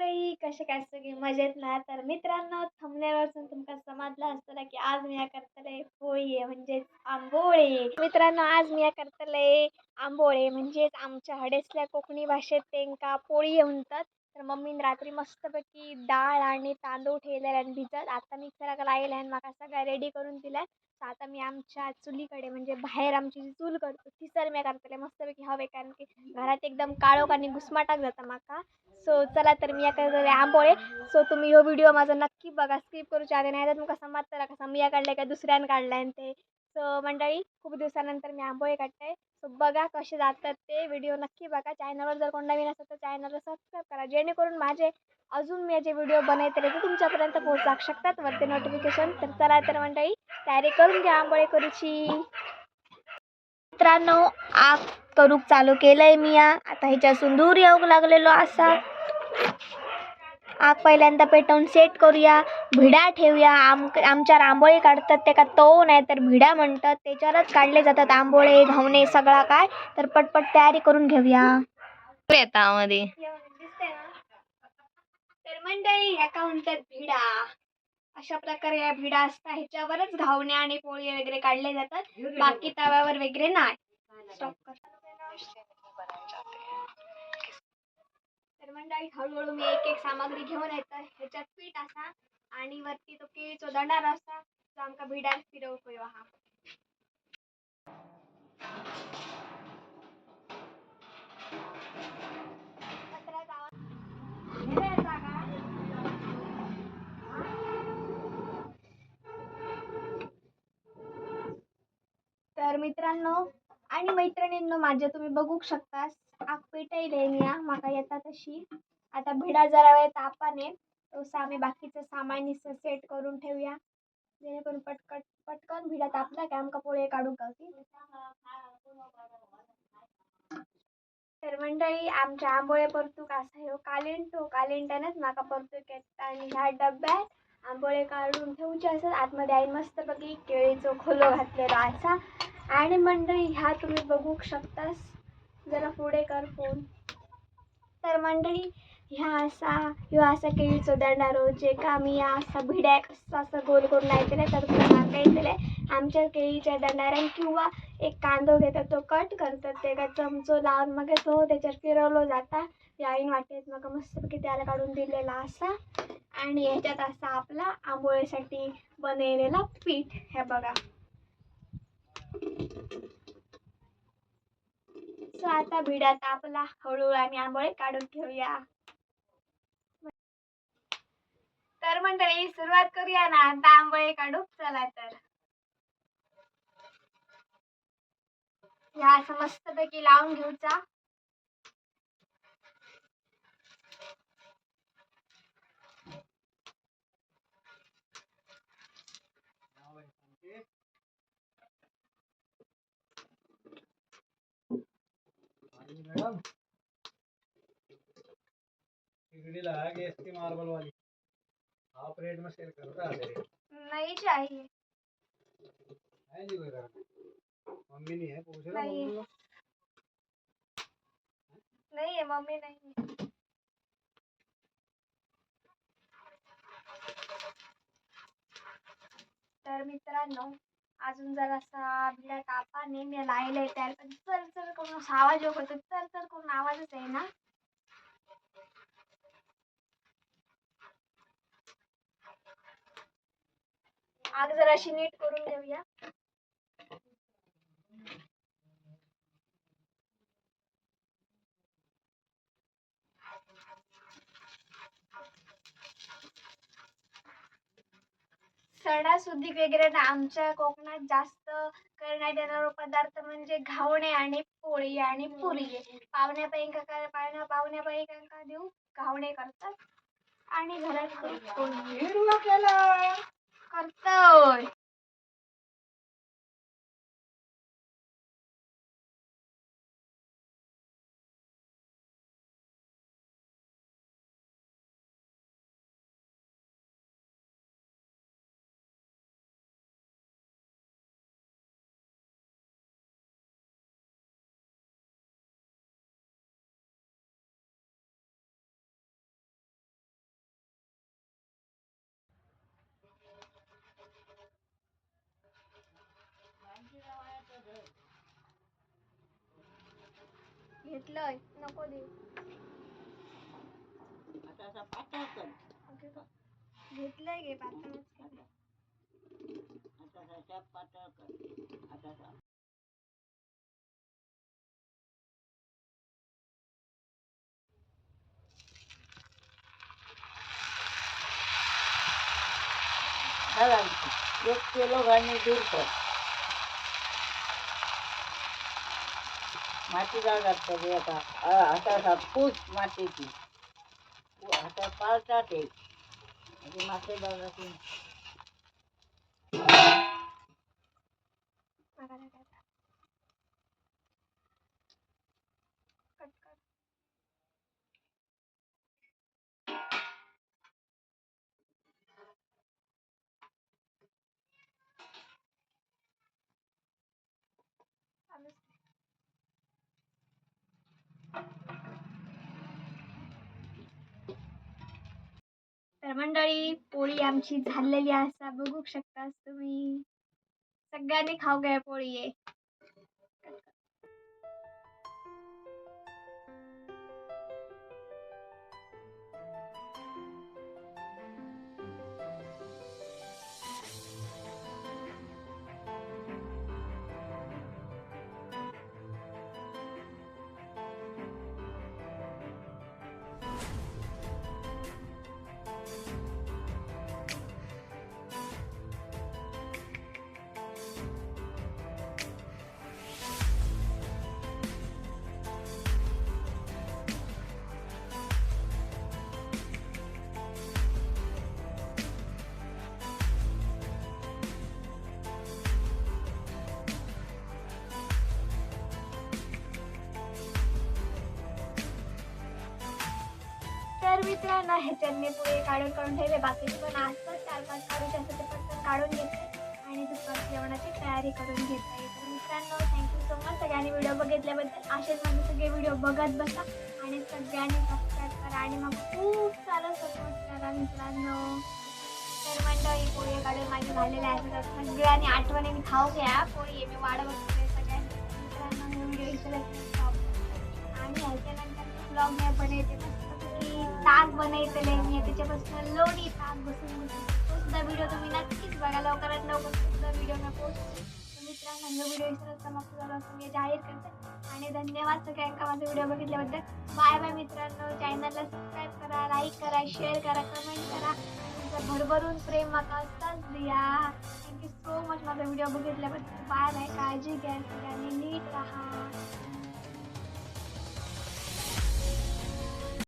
मंडळी कसे काय सगळी मजेत ना? तर मित्रांनो थंबनेलवरून तुमका समजला असतला की आज मी या करतले पोळी आहे म्हणजेच आंबोळे. मित्रांनो आज मी या करतले आंबोळे म्हणजेच आमच्या हडेसल्या कोकणी भाषेत तेंका पोळी म्हणतात. तर मम्मीन रात्री मस्तपैकी डाळ आणि तांदूळ ठेवलेले आणि भिजत आता मिक्सराक लायला आणि म्हाका सगळं रेडी करून दिल्या. सो आता मी आमच्या चुलीकडे म्हणजे बाहेर आमची जी चूल करतो ती सर मी करतले मस्तपैकी हवे कारण की घरात एकदम काळोख आणि घुसमाटाक जाता माका. सो चला तर मी याकडे आंबोळे. सो तुम्ही ह्यो व्हिडिओ माझा नक्की बघा स्किप करूच्या आधी नाही तर तुमका समजतला कसा मी या काय दुसऱ्यानं दुसऱ्यान आहे आणि ते सो मंडळी खूप दिवसानंतर मी आंबोळे काढते. सो बघा कसे जातात ते व्हिडिओ नक्की बघा. चॅनलवर जर कोण नवीन असेल तर चॅनलला सबस्क्राईब करा. जेणेकरून माझे अजून मी जे व्हिडिओ बनवते ते तुमच्यापर्यंत पोहोचू शकतात. वरती नोटिफिकेशन तर चला तर मंडळी तयारी करून घ्या आंबोळे करूची. मित्रांनो आग करूक चालू केलंय मी आता ह्याच्यासून दूर येऊक लागलेलो असा. आग पहिल्यांदा पेटवून सेट करूया. भिडा ठेवूया. आम आमच्या आंबोळे काढतात ते का तो नाही तर भिडा म्हणतात. त्याच्यावरच काढले जातात आंबोळे घावणे सगळा काय. तर पटपट तयारी करून घेऊया. मध्ये तर मंडळी ह्या म्हणतात भिडा. अशा प्रकारे या भिडा असतात. ह्याच्यावरच घावणे आणि पोळी वगैरे काढले जातात. बाकी तव्यावर वगैरे नाही. स्टॉप तर मंडळी हळूहळू मी एक एक सामग्री घेऊन येतं. ह्याच्यात पीठ असा आणि वरती तो केळीचो दंडार असा जो आमका भिडार फिरवू हा तर मित्रांनो आणि मैत्रिणींनो माझ्या तुम्ही बघू शकता आग पेटयले मी हा, माका येता तशी. आता भिडा जरा वेळ तापाने तसं आम्ही बाकीचं सामान सेट करून ठेवूया. जेणेकरून पटकट पटकन भिडा तापला की आमका पोळे काढून गावतील तर मंडळी आमच्या आंबोळे परतूक असा ह्यो कालिंटो. कालिंटानच माका परतूक येता आणि ह्या डब्यात आंबोळे काढून ठेवूचे असत. आतमध्ये आई मस्तपैकी केळीचो खोलो घातलेला असा. आणि मंडळी ह्या तुम्ही बघू शकतास. जरा पुढे कर फोन. तर मंडळी ह्या असा ह्यो असा केळीचो दंडारो जे का आम्ही या असा भिड्याक असं असं गोल करून लायतले तर माका येतले आमच्या केळीच्या दंडाऱ्यान किंवा एक कांदो घेतात तो कट करतात ते का चमचो लावून मग तो त्याच्यात फिरवलो जाता. याईन वाटेत मग मस्तपैकी त्याला काढून दिलेला असा आणि ह्याच्यात असा आपला आंबोळीसाठी बनवलेला पीठ. हे बघा. सो आता भिडात आपला हळूहळू आणि आंबोळे काढून घेऊया तर मंडळी सुरुवात करूया ना. आता आंबोळे काढू. चला तर. ह्या असं मस्तपैकी लावून घेऊचा. मैडम। लगा के मार्बल वाली। हाफ़ रेट में सेल है नाही चाहिए। है जी कोई घर मम्मी नहीं है पूछ रहा नहीं। मम्मी नाही आहे मम्मी नाही तर मित्रांनो अजून जरासा भिडा तापाने मी लायला येते पण चर चर करून आवाज होतो तर चर चर करून आवाजच आहे ना? आग जराशी नीट करून घेऊया. सणासुदीक वगैरे ना आमच्या कोकणात जास्त करण्यात येणारा पदार्थ म्हणजे घावणे आणि पोळी आणि पुरी. पाहुण्या पैका काय पाहुण्या पाहुण्या देऊ? घावणे करतात. आणि घरात करतोय. घेतलंय नको दे आता असा पातळ कर. ओके? घेतलंय घे पातळच केलंय. आता असा पातळ कर. आता असा. एक किलो घालणे दूर कर. माती जागा सगळी आता. आता असा पूस मातीची. आता पाळतात एक आणि माती जागा मंडळी पोळी आमची झालेली असा बघू शकता तुम्ही. सगळ्यांनी खाऊ काय पोळी. आहे तर मित्रांनो ह्याच्यात पुढे काढून काढून ठेवले. बाकीचे पण असतात चार पाच काढून त्याचं ते पटकन काढून घेते आणि दुपारची जेवणाची तयारी करून घेते तर मित्रांनो थँक्यू सो मच सगळ्यांनी व्हिडिओ बघितल्याबद्दल असेच माझे सगळे व्हिडिओ बघत बसा. आणि सगळ्यांनी सबस्क्राईब करा. आणि मग खूप सारं सपोर्ट करा मित्रांनो. तर मंडळी पोळी काढून माझी झालेले आहेत तर सगळ्यांनी आठवणीने खाऊ घ्या. पोळी मी वाढ बघते सगळ्यांनी मित्रांनो हे व्हिडिओ इथे आणि ह्याच्यानंतर ब्लॉग मी येते. मस्तपैकी ताक बनवतेले मी त्याच्यापासून लोणी ताक बसून बसून. तो सुद्धा व्हिडिओ तुम्ही नक्कीच बघा. लवकरात लवकर सुद्धा व्हिडिओ मी पोस्ट मित्रांनो व्हिडिओ विसरत समाप्त झाला मी जाहीर करते. आणि धन्यवाद सगळ्यांका माझा व्हिडिओ बघितल्याबद्दल. बाय बाय मित्रांनो. चॅनलला सबस्क्राईब करा लाईक करा शेअर करा कमेंट करा. तुमचं भरभरून प्रेम माका असताच द्या. थँक्यू सो मच माझा व्हिडिओ बघितल्याबद्दल. बाय बाय काळजी घ्या सगळ्यांनी. नीट राहा.